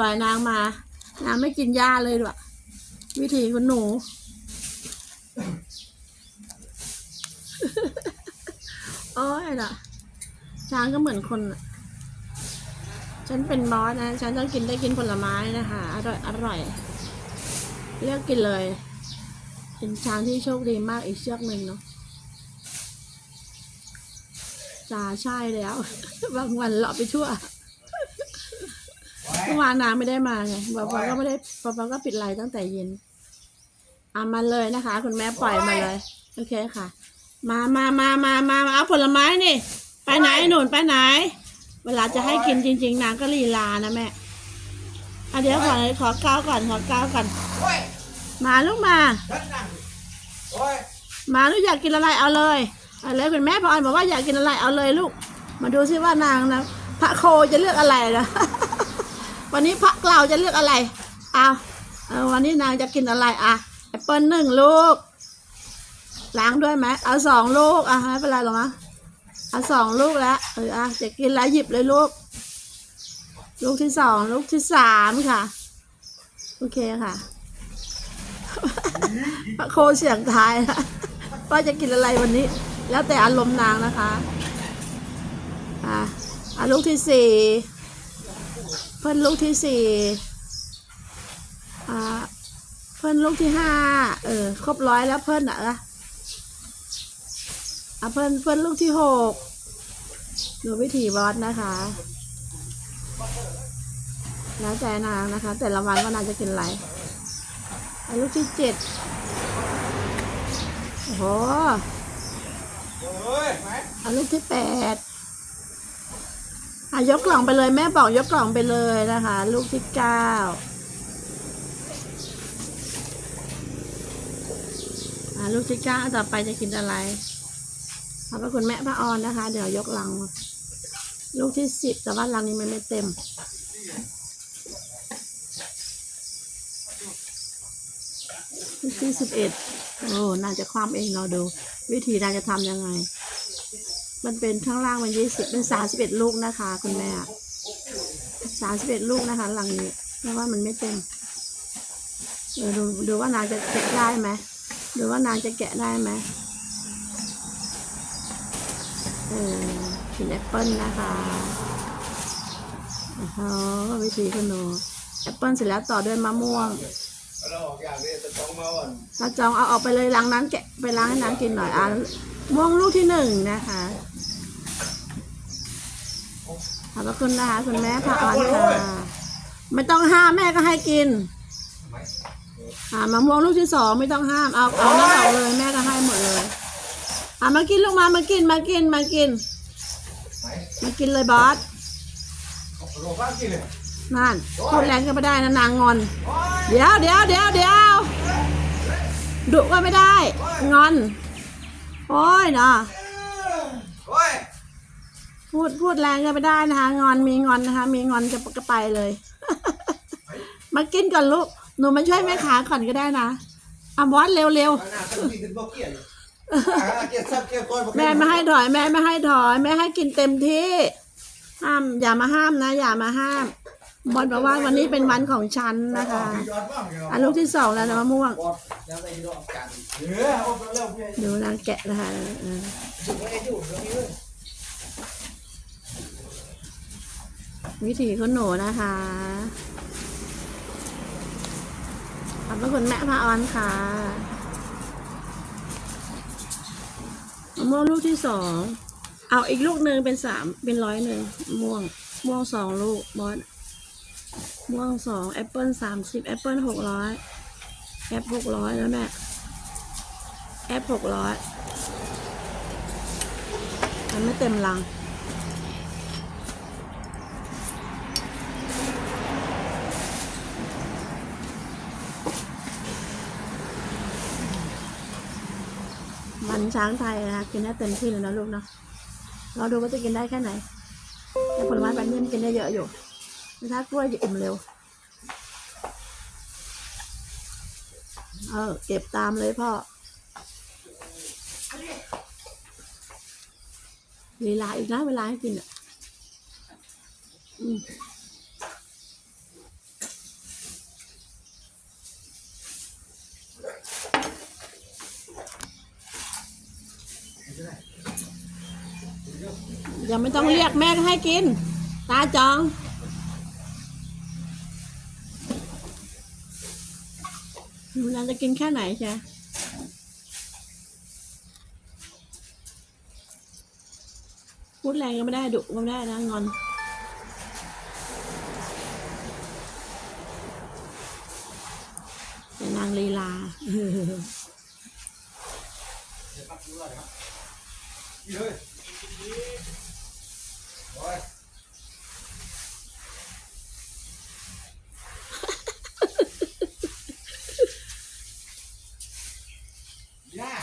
ปล่อยนางมา นางไม่กินหญ้าเลยด้วยวิธีคุณหนู โอ้ยน่ะ ช้างก็เหมือนคนน่ะ ฉันเป็นบอสนะ ฉันต้องกินได้กินผลไม้นะคะ อร่อย อร่อย เลือกกินเลย เป็นช้างที่โชคดีมากอีกเชือกหนึ่งเนาะจ่าใช่แล้ว บางวันเลาะไปทั่ว เมื่อวานน้ำไม่ได้มาไงปอปอก็ไม่ได้ปอปอก็ปิดไลน์ตั้งแต่เย็นเอามาเลยนะคะ คุณแม่ปล่อยมาเลย โอเคค่ะ มามามามามามาเอาผลไม้นี่ ไปไหนหนุนไปไหน เวลาจะให้กินจริง ๆนางก็ลีลานะแม่อะเดี๋ยวขอขอก้าวก่อนขอก้าวก่อนโอ้ยมาลูกมาฉันนั่งโอ้ยมาลูกอยากกินอะไรเอาเลยเอาเลยคุณแม่พออนบอกว่าอยากกินอะไรเอาเลยลูก มาดูซิว่านางนะพระโคจะเลือกอะไรนะ วันนี้พระเก่าจะเลือกอะไรเอาเอาวันนี้นางจะกินอะไรอะแอปเปิลหนึ่งลูก ล้างด้วยไหมเอาสองลูกอะไม่เป็นไรหรอกนะเอาสองลูกแล้วเอออะจะกินแล้วหยิบเลยลูก ลูกที่สองลูกที่สามค่ะ โอเคค่ะพระโคเสียงทายนะว่าจะกินอะไรวันนี้ แล้วแต่อารมณ์นางนะคะ อะอะลูกที่สี่ เพื่อนลูกที่สี่อะเพื่อนลูกที่ห้าเออครบร้อยแล้วเพื่อนอะนะอะเพื่อนเพื่อนลูกที่หกดูวิธีบอสนะคะแล้วแต่นางนะคะ แต่ละวันว่านางจะกินอะไรอะลูกที่เจ็ดโอ้โหอ้ยไหมเอาลูกที่แปด อะยกกล่องไปเลยแม่บอกยกกล่องไปเลยนะคะ ลูกที่เก้าอะลูกที่เก้าต่อไปจะกินอะไรขอบพระคุณแม่พระออนนะคะ เดี๋ยวยกลัง ลูกที่สิบแต่ว่าลังนี้มันไม่เต็มลูกที่สิบเอ็ดโอ้น่าจะความเองเราดู วิธีนาจะทำยังไง มันเป็นข้างล่างมันยี่สิบเป็นสามสิบเอ็ดลูกนะคะ คุณแม่สามสิบเอ็ดลูกนะคะหลังนี้เพราะว่ามันไม่เต็มเดูดูว่านางจะแกะได้ไหมดูว่านางจะแกะได้ไหมเออกินแอปเปิลนะคะอ้โหวิธีคุณหนูแอปเปิลเสร็จแล้วต่อด้วยมะม่วงเราออกอย่างนี้จะต้องมาวันตาจองเอาออกไปเลยล้างน้ำแกะไปล้างให้น้ำกินหน่อยอะม่วงลูกที่หนึ่งนะคะ ขอบพระคุณนะคะคุณแม่พระออนค่ะไม่ต้องห้ามแม่ก็ให้กินอ่ามะม่วงลูกที่สองไม่ต้องห้ามเอาเอาน้ำออกเลยแม่ก็ให้หมดเลยอ่ามากินลูกมามากินมากินมากินไหมมากินเลยบอสโลฟ้ากินเลยนั่นพูดแรงก็ไม่ได้นะนางงอนโอ้ยเดี๋ยวเดี๋ยวเดี๋ยวเดี๋ยวดุก็ไม่ได้ งอน โอ้ยเนาะโอ้ย พูดพูดแรงก็ไม่ได้นะคะ งอนมีงอนนะคะ มีงอนจะก็ไปเลย มากินก่อนลูก หนูมาช่วยแม่ขาก่อนก็ได้นะอะบอสเร็วเร็วๆแม่ไม่ให้ถอยแม่ไม่ให้ถอยแม่ให้กินเต็มที่ ห้ามอย่ามาห้ามนะ อย่ามาห้ามบอลบอกว่าวันนี้เป็นวันของฉันนะคะอันลูกที่สองแล้วนะมะม่วงยังไม่ได้ออกกันเออเอาไปเร็วพี่ดูนางแกะนะคะเออ อยู่ไม่อยู่ตรงนี้เลย วิธีคุณหนูนะคะขอบคุณแม่พระออนค่ะมะม่วงลูกที่สอง เอาอีกลูกหนึ่งเป็นสามเป็นร้อยหนึ่งม่วง ม่วงสองลูกบอสม่วงสองแอปเปิลสามสิบแอปเปิลหกร้อยแอปหกร้อยแล้วแม่ แอปหกร้อยมันไม่เต็มลัง มันช้างไทยนะกินได้เต็มที่เลยนะลูกเนาะเราดูว่าจะกินได้แค่ไหนแต่ผลไม้แบบนี้มันกินได้เยอะอยู่ถ้ากล้วยจะอิ่มเร็ว เออ เก็บตามเลยพ่อลีลาอีกนะเวลาให้กินอะ อืม อย่าไม่ต้องเรียกแม่ให้กิน ตาจองหนูนานจะกินแค่ไหนใช่พูดแรงก็ไม่ได้ดุก็ไม่ได้นะงอน นี่เลยโอ้ยย่า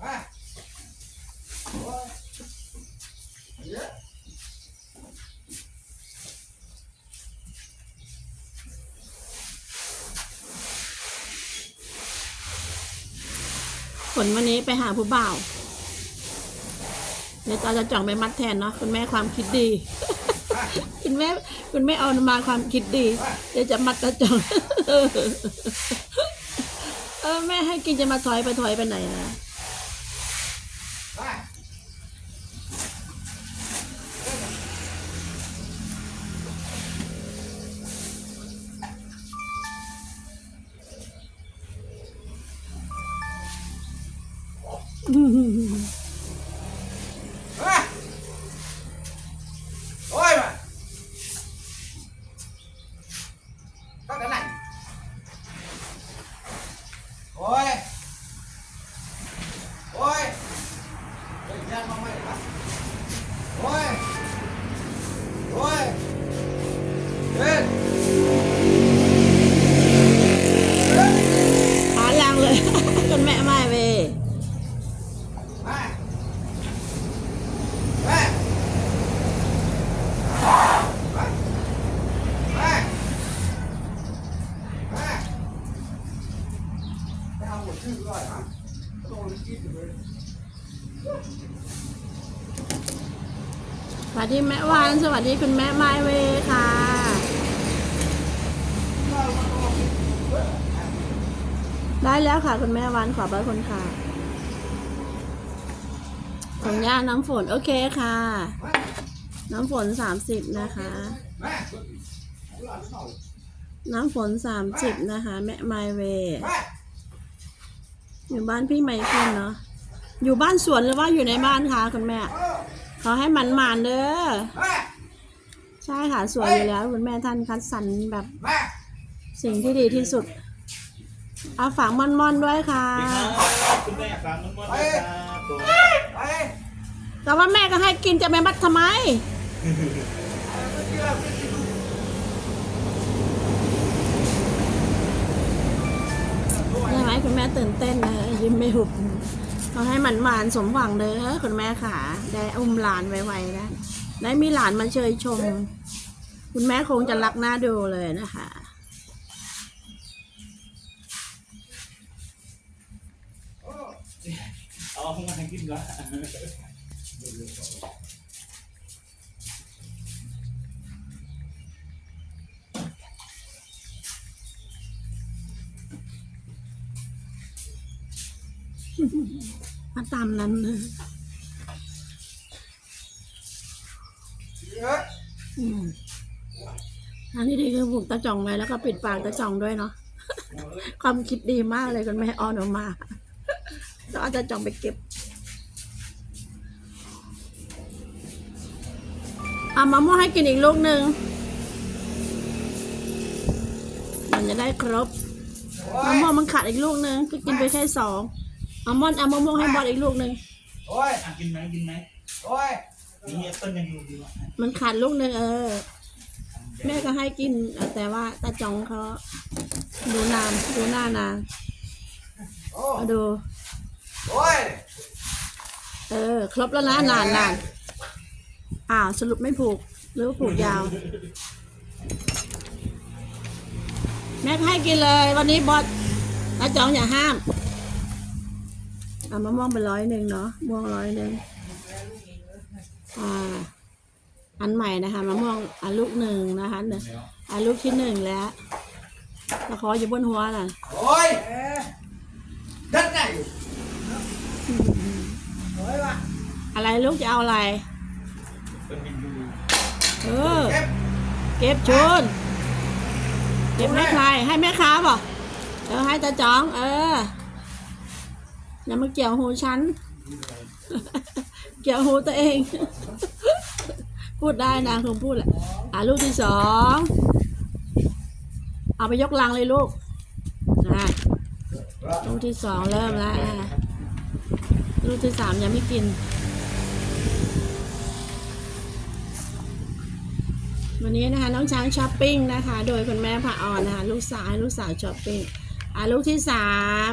มาโอ้ยเยอะ ผลวันนี้ไปหาผู้บ่าวเดี๋ยวตาจะจ่องไปมัดแทนเนาะคุณแม่ความคิดดี คุณแม่คุณแม่เอามาความคิดดี เดี๋ยวจะมัดตาจ่องเออแม่ให้กินจะมาถอยไปถอยไปไหนนะ วัสดีคุณแม่ไมเวค่ะได้แล้วค่ะ คุณแม่วานขอบพระคุณค่ะของย่าน้ำฝนโอเคค่ะ น้ำฝนสามสิบนะคะ น้ำฝนสามสิบนะคะ แม่ไมเวอยู่บ้านพี่ไมเคิลเนาะอยู่บ้านสวนหรือว่าอยู่ในบ้านคะคุณแม่ขอให้มันหมานเด้อ ใช่ค่ะ สวยอยู่แล้วคุณแม่ท่านคัดสรรแบบมาสิ่งที่ดีที่สุด เอาฝากมอนๆด้วยค่ะ คุณแม่ฟังมันมันนะครับผมไปแต่ว่าแม่ก็ให้กินจะไปมัดทำไมใช่ไหมคุณแม่ตื่นเต้นนะยิ้มไม่หุบขอให้มันหวานสมหวังเด้อคุณแม่ค่ะ ได้อุ้มหลานไวๆนะ ได้มีหลานมาเชยชม คุณแม่คงจะรักหน้าดูเลยนะคะ เอามากินละมาตามนั้นนะ เย อะอืมทางที่ดีคือผูกตะจ่องไว้แล้วก็ปิดปากตะจ่องด้วยเนาะ ความคิดดีมากเลยคุณแม่ออนออกมาแล้วเอาตะจ่องไปเก็บเอามะม่วงให้กินอีกลูกหนึ่งมันจะได้ครบโอ้มะยม่วงมันขาดอีกลูกหนึ่งก็กินไปแค่สองเอามอนเอามะม่วงให้บอลอีกลูกหนึ่งโอ้ยอะกินไหมกินไหมโอ้ย นี่ต้นยังอยู่ดีวะมันขาดลูกหนึ่งเออ แม่ก็ให้กิน แต่ว่าตาจองเขาดูนานดูหน้านานโอ้มาดู โอ้ยเออ ครบแล้วนะนานนานอ้าวสรุปไม่ผูก หรือว่าผูกยาว แม่ก็ให้กินเลย วันนี้บอสตาจองอย่าห้ามเอามะม่วงไปร้อยหนึ่งเนาะม่วงร้อยหนึ่ง อ่าอันใหม่นะคะมะม่วงอันลูกหนึ่งนะคะเนี่ยอันลูกที่หนึ่งแล้วตะขออยู่บนหัวน่ะโอ้ยดัดไหนโอ้ยว่ะอะไรลูกจะเอาอะไรเปิ้ลยังอยู่เออเก็บเก็บชนเก็บให้ใครให้แม่ค้าบ่เออให้ตาจอง เอออย่ามาเกี่ยวหูฉัน เกี่ยวหูตัวเอง พูดได้นะคงพูดแหละอะลูกที่สองเอาไปยกลังเลยลูกนะลูกที่สองเริ่มแล้วลูกที่สามยังไม่กิน วันนี้นะคะน้องช้างช้อปปิ้งนะคะ โดยคุณแม่พระออนนะคะลูกสาวลูกสาวช้อปปิ้งอะลูกที่สาม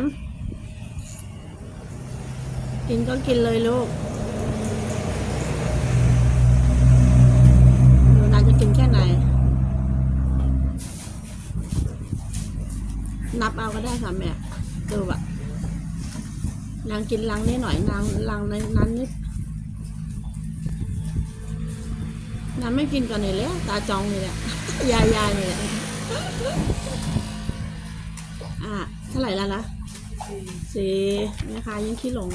กินก็กินเลยลูก หนูนานจะกินแค่ไหน นับเอาก็ได้ค่ะแม่ดูแบบนางกินลังนี่หน่อยนางลังในนั้นนิดน้ำไม่กินก่อนนี่แหละตาจองนี่แหละยายายนี่แหละอะเท่าไหร่แล้วนะสี่แม่ค้ายังขี้หลง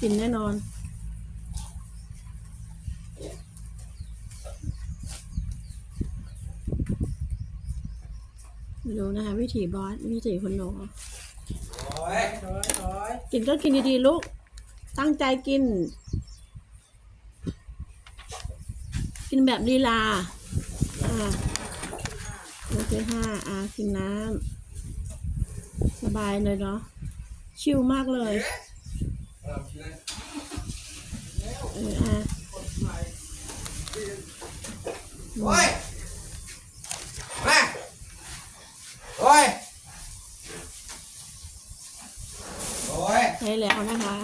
กินแน่นอน ดูนะคะวิถีบอสวิถีคนหนูโอ้ยกินก็กินดีๆลูก ตั้งใจกิน กินแบบลีลา อ่าโอเคห้าอ่ากินน้ำสบายเลยเนาะชิลมากเลยเอออะ โอ้ยมาโอ้ยโอ้ย ใช่แล้วนะคะ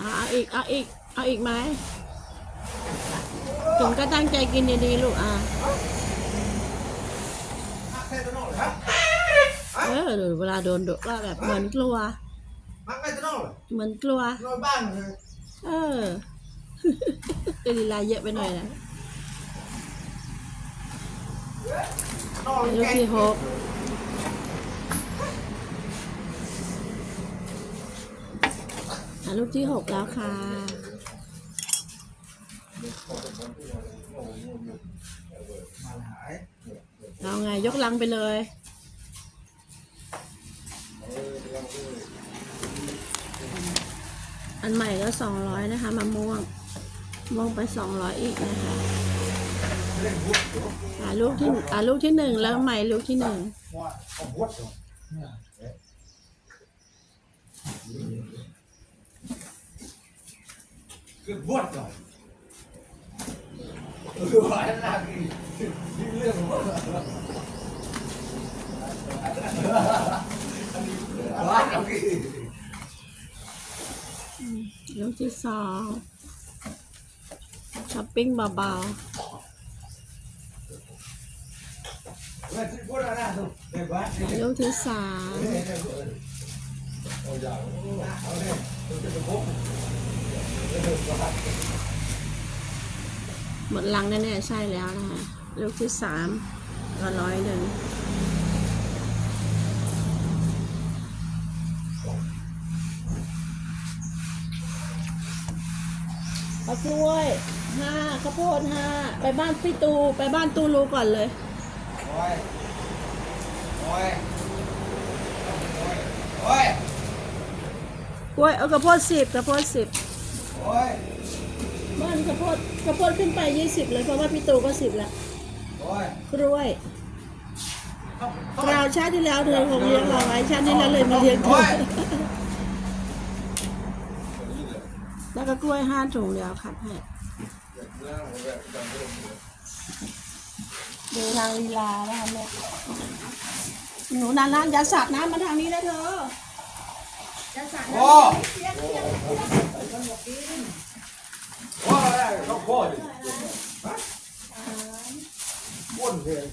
อะเอาอีก เอาอีก เอาอีกไหมจุ๋มก็ตั้งใจกินดีๆลูกอะมาแค่ตัวโน้นเหรอครับเออเดี๋ยวเวลาโดนดุก็แบบเหมือนกลัวมาแค่ตัวโน้นเหรอเหมือนกลัวนอนบ้านเลยเออลีลาเยอะไปหน่อยนะนอนลูกแกที่หก ลูกที่หกแล้วค่ะ เอาไงยกลังไปเลยอันใหม่ก็สองร้อยนะคะมะม่วงม่วงไปสองร้อยอีกนะคะอ่าลูกที่อ่าลูกที่หนึ่งแล้วใหม่ลูกที่หนึ่ง ว่าเอาหัวเหรอเกือบหัวเหรอเออ หัวเหรอว่าเอากี่ลูกที่สองช้อปปิ้งเบาเว้ยที่พูดอะไรนะสุดเด็กวะๆลูกที่สามเอาอย่างเอาเนี่ยมันจะเป็นพวกหมดลังแน่ๆใช่แล้วนะคะลูกที่สามก็ร้อยหนึ่งข้าวกล้วยห้าข้าวโพดห้าไปบ้านพี่ตูไปบ้านตูรูก่อนเลยโอ้ยโอ้ยโอ้ยกล้วยเอาข้าวโพดสิบข้าวโพดสิบโอ้ย บ้านข้าวโพดข้าวโพดขึ้นไปยี่สิบเลยเพราะว่าพี่ตูก็สิบแล้วโอ้ยกล้วยคราวชาติที่แล้วเธอคงเลี้ยงเราไว้ชาตินี้เราเลยมาเลี้ยงเธอแล้วก็กล้วยห้าถุงเดียวคัดให้ดูทางลีลานะคะแม่หนูนานๆอย่าสาดน้ำมาทางนี้นะเธออย่าสาดน้ำ โอ้ เสียงเสียง โอ้ยเขาพ่อดิป้นเลย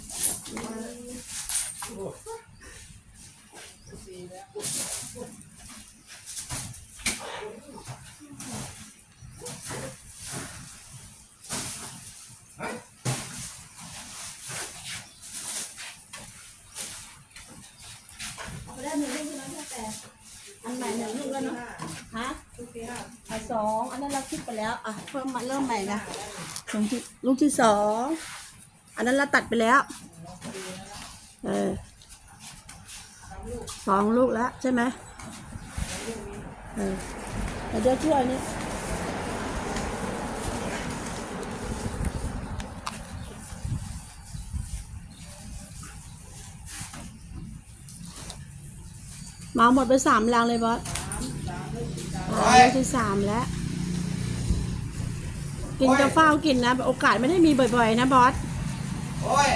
ฮะ เอาไปได้หนึ่งลูกแล้วแต่อันใหม่หนึ่งลูกแล้วเนาะฮะ แล้วอะเพิ่มมาเริ่มใหม่นะลูก ที่ลูกที่สอง อันนั้นเราตัดไปแล้ว เออสองลูกแล้วใช่ไหมเออเดี๋ยวช่วยนี่เหมาหมดไปสามลังเลยบอสอ่าลูกที่สามแล้ว กินกาเฝ้าวกินนะ โอกาสไม่ได้มีบ่อยๆ นะบอส โอ้ย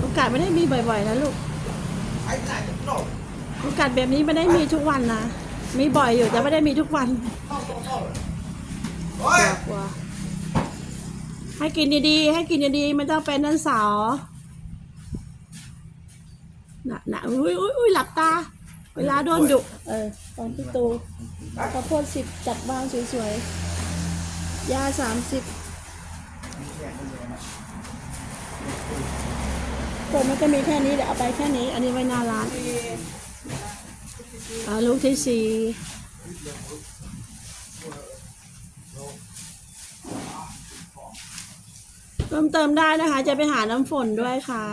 โอกาสไม่ได้มีบ่อยๆ นะลูก ไอ้ไหนจะโน่โอกาสแบบนี้ไม่ได้มีทุกวันนะ มีบ่อยอยู่แต่ไม่ได้มีทุกวันเข้าตัวเข้าเลยโอ้ยกลัวให้กินดีๆ ให้กินดีๆไม่ต้องเป็นนั่นสาวน่ะน่ะอุ้ยอุ้ยอุ้ยหลับตา เวลาโดนดุ เออตอนพี่ตูข้าวโพดสิบจัดวางสวยๆ ยาสามสิบผมมันจะมีแค่นี้เดี๋ยวเอาไปแค่นี้ อันนี้ไว้หน้าร้านอ่าลูกที่สี่เพิ่มเติมได้นะคะ จะไปหาน้ำฝนด้วยค่ะ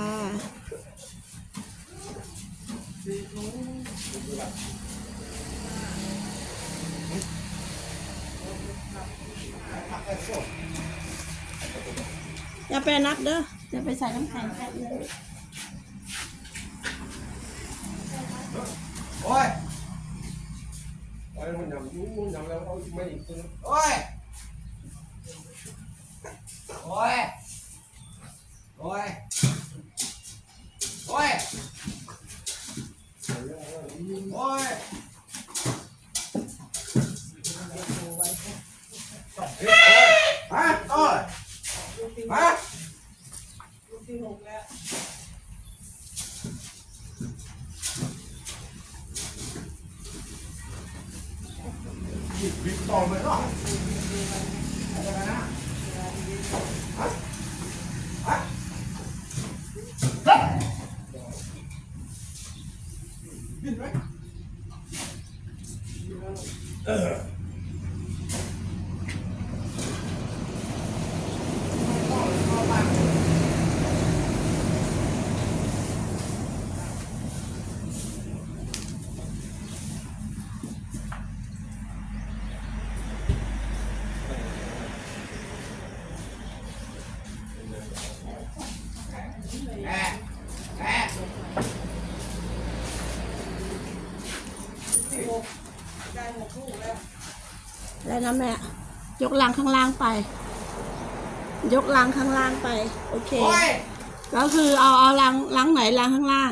อย่าไปนับเด้ออย่าไปใส่น้ำแข็งแป๊บนึงโอ้ยไอ้ยมันยำยุ่งยำแล้วเอาไม่ตึงโอ้ยโอ้ยโอ้ยโอ้ยโอ้ยฮะโอ้ยฮะบิ๊กต่อเลยเนาะอะไรนะฮะฮะบินไหม แอะแอะ แล้ว นะแม่ ยกลังข้างล่างไป ยกลังข้างล่างไป โอเคโอ้ยก็คือเอาเอาลังลังไหนลังข้างล่าง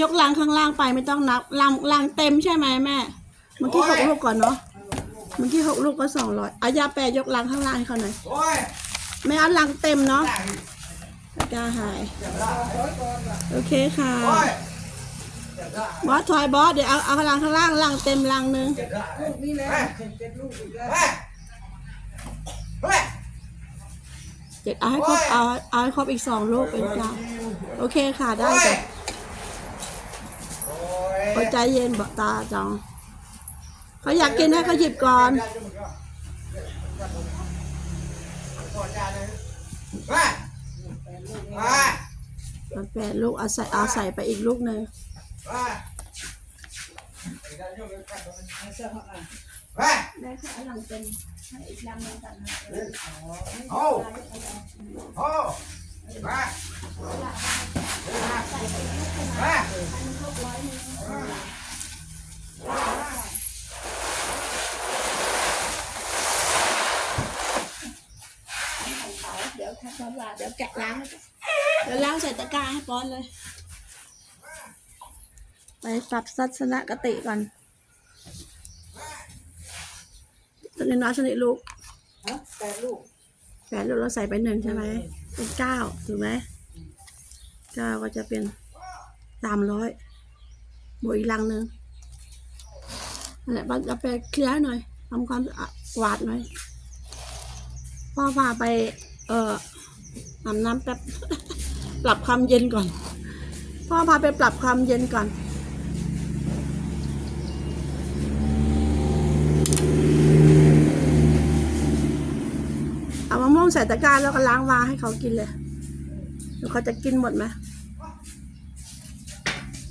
ยกลังข้างล่างไปไม่ต้องนับลังลังเต็มใช่ไหมแม่เมื่อกี้หกลูกก่อนเนาะเมื่อกี้หกลูกก็สองร้อยอายาแปรยกลังข้างล่างให้เขาหน่อยโอ้ยไม่เอาลังเต็มเนาะได้ไม่กล้าหายเจ็บได้โอเคค่ะโอ้ยเจ็ บได้บอสถอยบอสเดี๋ยวเอาเอาลังข้างล่างลังเต็มลังหนึงเจ็บได้นี่แหละเจ็บลูกอีกแล้วเฮ้ยเฮ้ยเจ็ดเอาให้ครบเอาเอาให้ครบอีกสองลูกเป็นเก้าโอเคค่ะได้โอ้ยจ้ะโอ้โอ้ยใจเย็นบอกตาจังเขาอยากกินให้เขาหยิบก่อนเฮ้ยเฮ้ยมันแปดลูกเอาใส่เอาใส่ไปอีกลูกหนึ่ง เฮ้ยเฮ้ยได้ค่ะหลังเป็นให้อีกลังนึงกันโอ้โอ้มามามาเดี๋ยวทำความสะอาดเดี๋ยวแกะล้างให้เดี๋ยวล้างใส่ตะกร้าให้ป้อนเลย ไปปรับทัศนคติก่อนตอนนี้น้อยชนิดลูกแปดลูกแปดลูกเราใส่ไปหนึ่งใช่ไหมเป็นเก้าถูกไหมเก้าก็จะเป็นสามร้อยบวกอีกลังหนึ่งนั่นแหละป้าจะไปเคลียร์หน่อยทำความสะอาดกวาดหน่อยพ่อพาไป เอ่ออาบน้ำแป๊บ ปรับความเย็นก่อน พ่อพาไปปรับความเย็นก่อน ใส่ตะกร้าแล้วก็ล้างวางให้เขากินเลยเดี๋ยวเขาจะกินหมดไหม